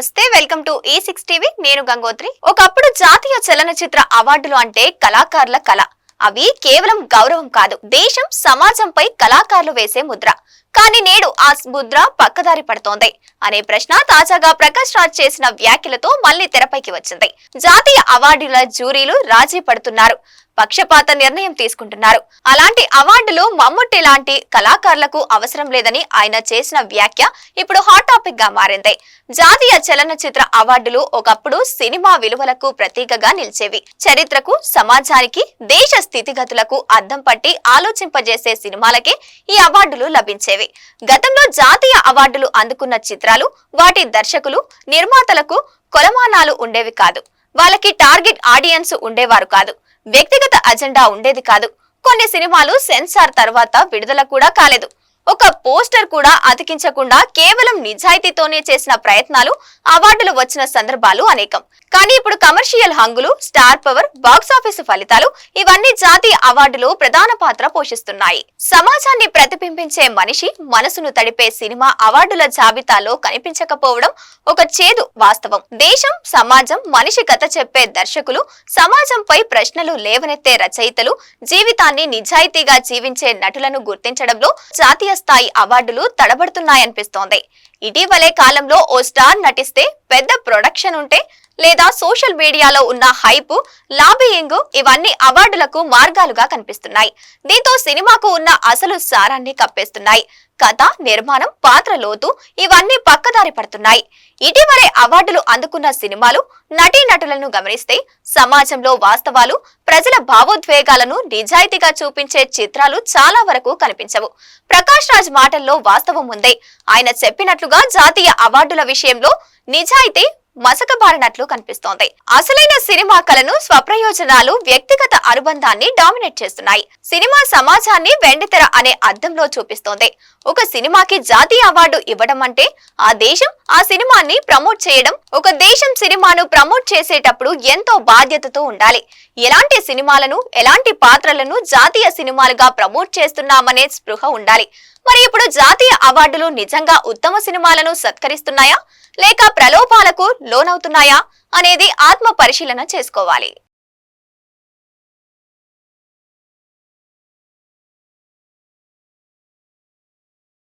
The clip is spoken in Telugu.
నమస్తే వెల్కమ్ టు ఈ సిక్స్ టీవీ. నేను గంగోత్రి. ఒకప్పుడు జాతీయ చలనచిత్ర అవార్డులు అంటే కళాకారుల కళ. అవి కేవలం గౌరవం కాదు దేశం సమాజంపై కళాకారులు వేసే ముద్ర. కానీ నేడు ఆ ముద్ర పక్కదారి పడుతోంది అనే ప్రశ్న తాజాగా ప్రకాష్ రాజ్ చేసిన వ్యాఖ్యలతో మళ్ళీ తెరపైకి వచ్చింది. జాతీయ అవార్డుల జ్యూరీలు రాజీ పడుతున్నారు. పక్షపాత నిర్ణయం తీసుకుంటున్నారు. అలాంటి అవార్డులు మమ్ముట్టి లాంటి కళాకారులకు అవసరం లేదని ఆయన చేసిన వ్యాఖ్య ఇప్పుడు హాట్ టాపిక్గా మారింది. జాతీయ చలనచిత్ర అవార్డులు ఒకప్పుడు సినిమా విలువలకు ప్రతీకగా నిలిచేవి. చరిత్రకు సమాజానికి దేశ స్థితిగతులకు అద్దం పట్టి ఆలోచింపజేసే సినిమాలకే ఈ అవార్డులు లభించేవి. గతంలో జాతీయ అవార్డులు అందుకున్న చిత్రాలు వాటి దర్శకులు నిర్మాతలకు కొలమానాలు ఉండేవి కాదు. వాళ్ళకి టార్గెట్ ఆడియన్స్ ఉండేవారు కాదు. వ్యక్తిగత అజెండా ఉండేది కాదు. కొన్ని సినిమాలు సెన్సార్ తర్వాత విడుదల కూడా కాలేదు. ఒక పోస్టర్ కూడా అతికించకుండా కేవలం నిజాయితీతోనే చేసిన ప్రయత్నాలు అవార్డులు వచ్చిన సందర్భాలు అనేకం. కానీ ఇప్పుడు కమర్షియల్ హంగులు స్టార్ పవర్ బాక్సాఫీసు ఫలితాలు ఇవన్నీ జాతీయ అవార్డులు ప్రధాన పాత్ర పోషిస్తున్నాయి. సమాజాన్ని ప్రతిబింబించే మనిషి మనసును తడిపే సినిమా అవార్డుల జాబితాలో కనిపించకపోవడం ఒక చేదు వాస్తవం. దేశం సమాజం మనిషి కథ చెప్పే దర్శకులు సమాజంపై ప్రశ్నలు లేవనెత్తే రచయితలు జీవితాన్ని నిజాయితీగా జీవించే నటులను గుర్తించడంలో జాతీయ స్థాయి అవార్డులు తడబడుతున్నాయనిపిస్తోంది. ఇటీవలే కాలంలో ఓ స్టార్ నటిస్తే పెద్ద ప్రొడక్షన్ ఉంటే లేదా సోషల్ మీడియాలో ఉన్న హైప్ లాబియింగ్ ఇవన్నీ అవార్డులకు మార్గాలుగా కనిపిస్తున్నాయి. దీంతో సినిమాకు ఉన్న అసలు సారాన్ని కప్పేస్తున్నాయి. కథ నిర్మాణం పాత్ర లోతు ఇవన్నీ పక్కదారి పడుతున్నాయి. ఇటీవలే అవార్డులు అందుకున్న సినిమాలు నటీనటులను గమనిస్తే సమాజంలో వాస్తవాలు ప్రజల భావోద్వేగాలను నిజాయితీగా చూపించే చిత్రాలు చాలా వరకు కనిపించవు. ప్రకాష్ రాజ్ మాటల్లో వాస్తవం ఉందే. ఆయన చెప్పినట్లుగా జాతీయ అవార్డుల విషయంలో నిజాయితీ మసకబారినట్లు కనిపిస్తోంది. అసలైన సినిమా కళను స్వప్రయోజనాలు వ్యక్తిగత అనుబంధాన్ని డామినేట్ చేస్తున్నాయి. సినిమా సమాజాన్ని వెండితెర అనే అర్థంలో చూపిస్తోంది. ఒక సినిమాకి జాతీయ అవార్డు ఇవ్వడం అంటే ఆ దేశం ఆ సినిమాని ప్రమోట్ చేయడం ఒక దేశం సినిమాను ప్రమోట్ చేసేటప్పుడు ఎంతో బాధ్యతతో ఉండాలి. ఎలాంటి సినిమాలను ఎలాంటి పాత్రలను జాతీయ సినిమాలుగా ప్రమోట్ చేస్తున్నామనే స్పృహ ఉండాలి. మరి ఇప్పుడు జాతీయ అవార్డులు నిజంగా ఉత్తమ సినిమాలను సత్కరిస్తున్నాయా? లేక ప్రలోభాలకు లోనవుతున్నాయా అనేది ఆత్మ పరిశీలన చేసుకోవాలి.